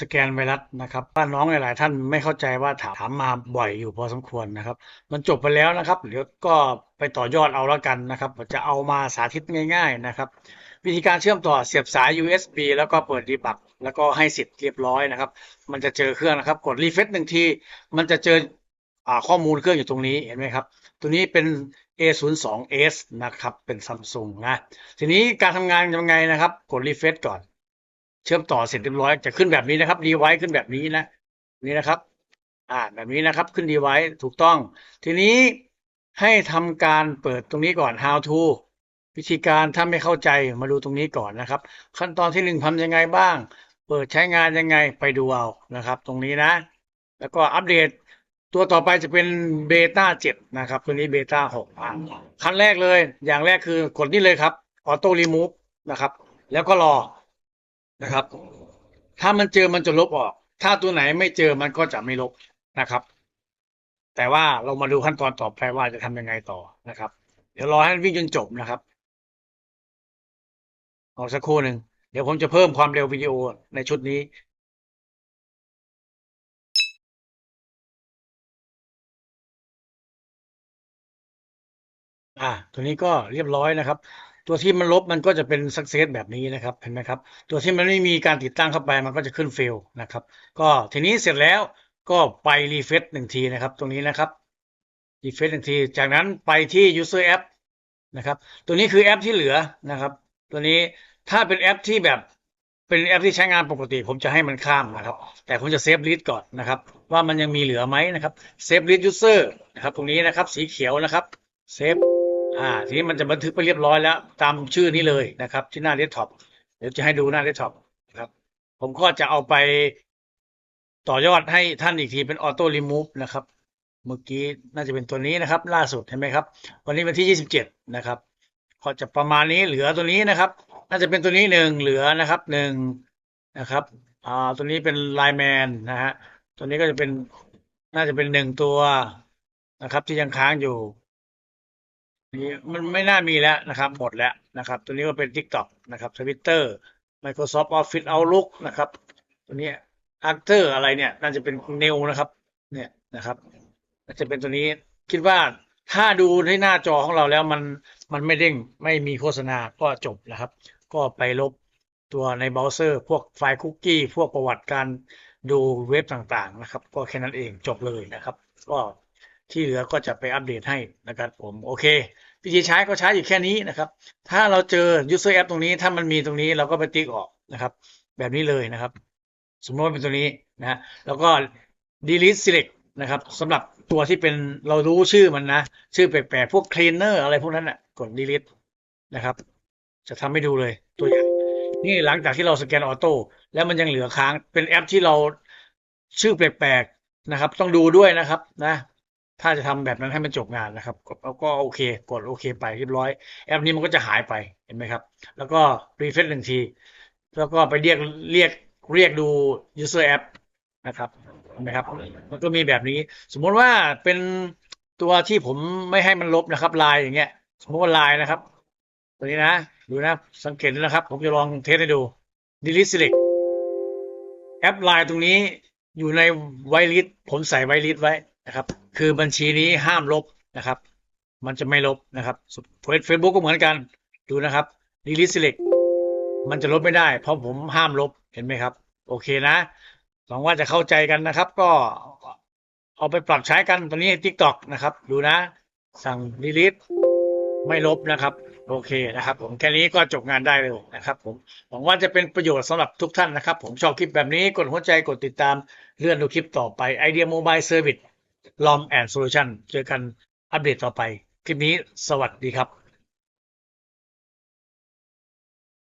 สแกนไวรัสนะครับว่าน้องหลาย ๆ ท่านไม่เข้าใจว่าถามถามมาบ่อยอยู่พอสมควรนะครับ มันจบไปแล้วนะครับเดี๋ยวก็ไปต่อยอดเอาแล้วกันนะครับผมจะเอามาสาธิตง่าย ๆ นะครับ วิธีการเชื่อมต่อเสียบสาย USB แล้วก็เปิดดีบักแล้วก็ให้สิทธิ์เรียบร้อยนะครับ มันจะเจอเครื่องนะครับ กดรีเฟซหนึ่งที มันจะเจอข้อมูลเครื่องอยู่ตรงนี้เห็นไหมครับ ตัวนี้เป็น A02s นะครับ เป็นซัมซุงนะ ทีนี้การทำงานยังไงนะครับ กดรีเฟซก่อน เชื่อมต่อเสร็จเรียบร้อยจะขึ้นแบบนี้นะครับดีไว้ขึ้นแบบนี้นะ นี่นะครับ อ่าแบบนี้นะครับขึ้นดีไว้ถูกต้อง ทีนี้ให้ทำการเปิดตรงนี้ก่อน how to วิธีการถ้าไม่เข้าใจมาดูตรงนี้ก่อนนะครับ ขั้นตอนที่หนึ่งทำยังไงบ้าง เปิดใช้งานยังไงไปดูเอานะครับ ตรงนี้นะ แล้วก็อัปเดตตัวต่อไปจะเป็นเบต้า7นะครับตัวนี้เบต้า6อะขั้นแรกเลย อย่างแรกคือกดนี่เลยครับออโต้รีมูฟนะครับ แล้วก็รอ นะครับ ถ้ามันเจอมันจะลบออก ถ้าตัวไหนไม่เจอมันก็จะไม่ลบนะครับ แต่ว่าเรามาดูขั้นตอนต่อไปว่าจะทำยังไงต่อนะครับ เดี๋ยวรอให้วิ่งจนจบนะครับรอสักครู่หนึ่งเดี๋ยวผมจะเพิ่มความเร็ววิดีโอในชุดนี้อ่า ตัวนี้ก็เรียบร้อยนะครับ ตัวที่มันลบมันก็จะเป็น success แบบนี้นะครับเห็นไหมครับ ตัวที่มันไม่มีการติดตั้งเข้าไปมันก็จะขึ้น fail นะครับ ก็ทีนี้เสร็จแล้วก็ไป refresh หนึ่งทีนะครับ ตรงนี้นะครับ refresh หนึ่งที จากนั้นไปที่ user app นะครับ ตัวนี้คือแอปที่เหลือนะครับ ตัวนี้ถ้าเป็นแอปที่แบบเป็นแอปที่ใช้งานปกติ ผมจะให้มันข้ามนะครับ แต่ผมจะเซฟลิสต์ก่อนนะครับ ว่ามันยังมีเหลือไหมนะครับเซฟลิสต์ยูเซอร์นะครับ ตรงนี้นะครับ สีเขียวนะครับเซฟ อ่า ทีนี้มันจะบันทึกไปเรียบร้อยแล้ว ตามชื่อนี้เลยนะครับ ที่หน้าเดสก์ท็อปเดี๋ยวจะให้ดูหน้าเดสก์ท็อปนะครับ ผมก็จะเอาไปต่อยอดให้ท่านอีกทีเป็นออโต้รีมูฟนะครับ เมื่อกี้น่าจะเป็นตัวนี้นะครับ ล่าสุดเห็นไหมครับ วันนี้วันที่ยี่สิบเจ็ดนะครับก็จะประมาณนี้เหลือตัวนี้นะครับ น่าจะเป็นตัวนี้หนึ่งเหลือนะครับหนึ่งนะครับอ่าตัวนี้เป็นไลแมนนะฮะตัวนี้ก็จะเป็นน่าจะเป็นหนึ่งตัวนะครับ ที่ยังค้างอยู่ นี่มันไม่น่ามีแล้วนะครับ หมดแล้วนะครับ ตัวนี้ก็เป็น TikTok นะครับ Twitter Microsoft Office Outlook นะครับ ตัวนี้ Actor อะไรเนี่ย น่าจะเป็น New นะครับ เนี่ยนะครับน่าจะเป็นตัวนี้คิดว่าถ้าดูที่หน้าจอของเราแล้วมันมันไม่เด้งไม่มีโฆษณาก็จบนะครับ ก็ไปลบตัวในเบราว์เซอร์ พวกไฟล์คุกกี้ พวกประวัติการดูเว็บต่างๆนะครับ ก็แค่นั้นเองจบเลยนะครับ ก็ที่เหลือก็จะไปอัปเดตให้นะครับผมโอเค วิธีใช้ก็ใช้อยู่แค่นี้นะครับ ถ้าเราเจอ user app ตรงนี้ถ้ามันมีตรงนี้เราก็ไปติ๊กออกนะครับ แบบนี้เลยนะครับ สมมติว่าเป็นตัวนี้นะแล้วก็ delete select นะครับสำหรับตัวที่เป็นเรารู้ชื่อมันนะ ชื่อแปลกๆพวก cleaner อะไรพวกนั้นน่ะกด delete นะครับ จะทำให้ดูเลยตัวอย่างนี่หลังจากที่เราสแกนออโต้แล้วมันยังเหลือค้างเป็นแอปที่เราชื่อแปลกๆนะครับ ต้องดูด้วยนะครับนะ ถ้าจะทำแบบนั้นให้มันจบงานนะครับกดแล้วก็โอเค กดโอเคไปเรียบร้อย แอปนี้มันก็จะหายไปเห็นไหมครับ แล้วก็รีเฟรชหนึ่งที แล้วก็ไปเรียกเรียกเรียกดู user app นะครับเห็นไหมครับ มันก็มีแบบนี้ สมมติว่าเป็นตัวที่ผมไม่ให้มันลบนะครับลายอย่างเงี้ย สมมติว่าลายนะครับ ตัวนี้นะ ดูนะ สังเกตดูนะครับ ผมจะลองเทสให้ดู delete select แอปไลน์ตรงนี้อยู่ในไวลิสผมใส่ไวลิสไว้นะครับ คือบัญชีนี้ห้ามลบนะครับ มันจะไม่ลบนะครับเฟซบุ๊กก็เหมือนกันดูนะครับ delete select มันจะลบไม่ได้ เพราะผมห้ามลบเห็นไหมครับ โอเคนะหวังว่าจะเข้าใจกันนะครับ ก็เอาไปปรับใช้กันตอนนี้ TikTok นะครับ ดูนะ สั่ง delete ไม่ลบนะครับ โอเคนะครับ ผมแค่นี้ก็จบงานได้เลยนะครับผมหวังว่าจะเป็นประโยชน์สำหรับทุกท่านนะครับ ผมชอบคลิปแบบนี้กดหัวใจกดติดตามเลื่อนดูคลิปต่อไปไอเดียโมบายเซอร์วิส ลอมแอนด์โซลูชันเจอกันอัปเดตต่อไป คลิปนี้สวัสดีครับ